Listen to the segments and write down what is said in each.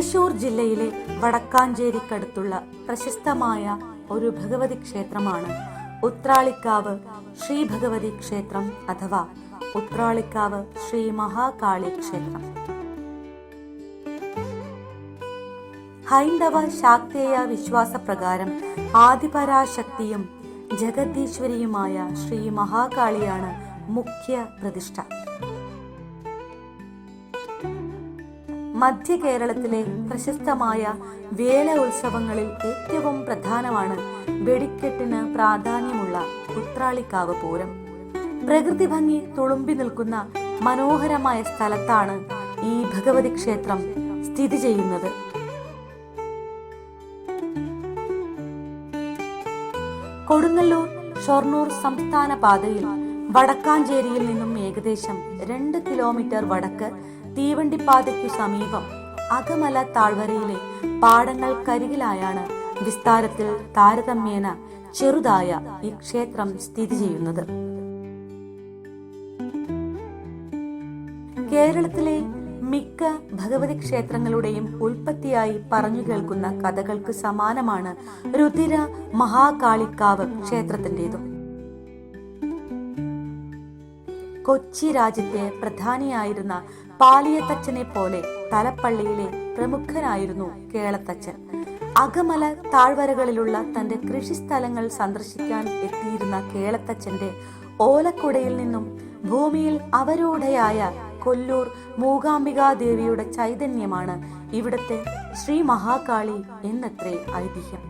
തൃശൂർ ജില്ലയിലെ വടക്കാഞ്ചേരിക്കടുത്തുള്ള പ്രശസ്തമായ ഒരു ഭഗവതി ക്ഷേത്രമാണ് ഉത്രാളിക്കാവ് ശ്രീ ഭഗവതി ക്ഷേത്രം അഥവാ ഉത്രാളിക്കാവ് ശ്രീ മഹാകാളി ക്ഷേത്രം. ഹൈന്ദവ ശാക്തേയ വിശ്വാസപ്രകാരം ആദിപരാശക്തിയും ജഗദീശ്വരിയുമായ ശ്രീ മഹാകാളിയാണ് മുഖ്യ പ്രതിഷ്ഠ. മധ്യ കേരളത്തിലെ പ്രശസ്തമായ വേല ഉത്സവങ്ങളിൽ ഏറ്റവും പ്രധാനമാണ് വെടിക്കെട്ടിന് പ്രാധാന്യമുള്ള ഉത്രാളിക്കാവ് പൂരം. പ്രകൃതി ഭംഗി തുളുമ്പി നിൽക്കുന്ന മനോഹരമായ സ്ഥലത്താണ് ഈ ഭഗവതി ക്ഷേത്രം സ്ഥിതി ചെയ്യുന്നത്. കൊടുങ്ങല്ലൂർ ഷൊർണൂർ സംസ്ഥാന പാതയിൽ വടക്കാഞ്ചേരിയിൽ നിന്നും ഏകദേശം രണ്ട് കിലോമീറ്റർ വടക്ക് തീവണ്ടിപ്പാതയ്ക്കു സമീപം അകമല താഴ്വരയിലെ പാടങ്ങൾക്കരികിലായാണ് വിസ്താരത്തിൽ താരതമ്യേന ചെറുതായ ഈ ക്ഷേത്രം സ്ഥിതി ചെയ്യുന്നത്. കേരളത്തിലെ മിക്ക ഭഗവതി ക്ഷേത്രങ്ങളുടെയും ഉൽപ്പത്തിയായി പറഞ്ഞു കേൾക്കുന്ന കഥകൾക്ക് സമാനമാണ് രുതിര മഹാകാളിക്കാവ് ക്ഷേത്രത്തിന്റേതും കൊച്ചി രാജ്യത്തെ പ്രധാനിയായിരുന്ന പാലിയത്തച്ഛനെ പോലെ തലപ്പള്ളിയിലെ പ്രമുഖനായിരുന്നു കേളത്തച്ഛൻ. അകമല താഴ്വരകളിലുള്ള തന്റെ കൃഷിസ്ഥലങ്ങൾ സന്ദർശിക്കാൻ എത്തിയിരുന്ന കേളത്തച്ഛന്റെ ഓലക്കുടയിൽ നിന്നും ഭൂമിയിൽ അവരൂഢയായ കൊല്ലൂർ മൂകാംബികാ ദേവിയുടെ ചൈതന്യമാണ് ഇവിടത്തെ ശ്രീ മഹാകാളി എന്നത്രേ ഐതിഹ്യം.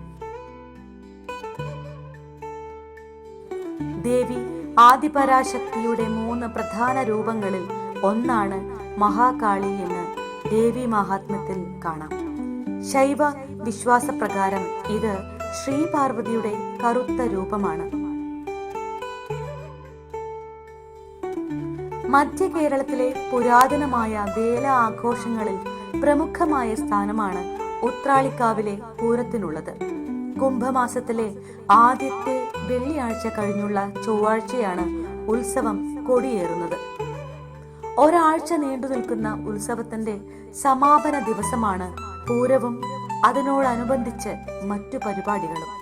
ദേവി ആദിപരാശക്തിയുടെ മൂന്ന് പ്രധാന രൂപങ്ങളിൽ ഒന്നാണ് മഹാകാളി എന്ന് ദേവി മഹാത്മ്യത്തിൽ കാണാം. ശൈവ വിശ്വാസപ്രകാരം ഇത് ശ്രീപാർവതിയുടെ കറുത്ത രൂപമാണ്. മധ്യ കേരളത്തിലെ പുരാതനമായ വേല ആഘോഷങ്ങളിൽ പ്രമുഖമായ സ്ഥാനമാണ് ഉത്രാളിക്കാവിലെ പൂരത്തിനുള്ളത്. കുംഭമാസത്തിലെ ആദ്യത്തെ വെള്ളിയാഴ്ച കഴിഞ്ഞുള്ള ചൊവ്വാഴ്ചയാണ് ഉത്സവം കൊടിയേറുന്നത്. ഒരാഴ്ച നീണ്ടു നിൽക്കുന്ന ഉത്സവത്തിന്റെ സമാപന ദിവസമാണ് പൂരവും. അതിനോടനുബന്ധിച്ച് മറ്റു പരിപാടികളും.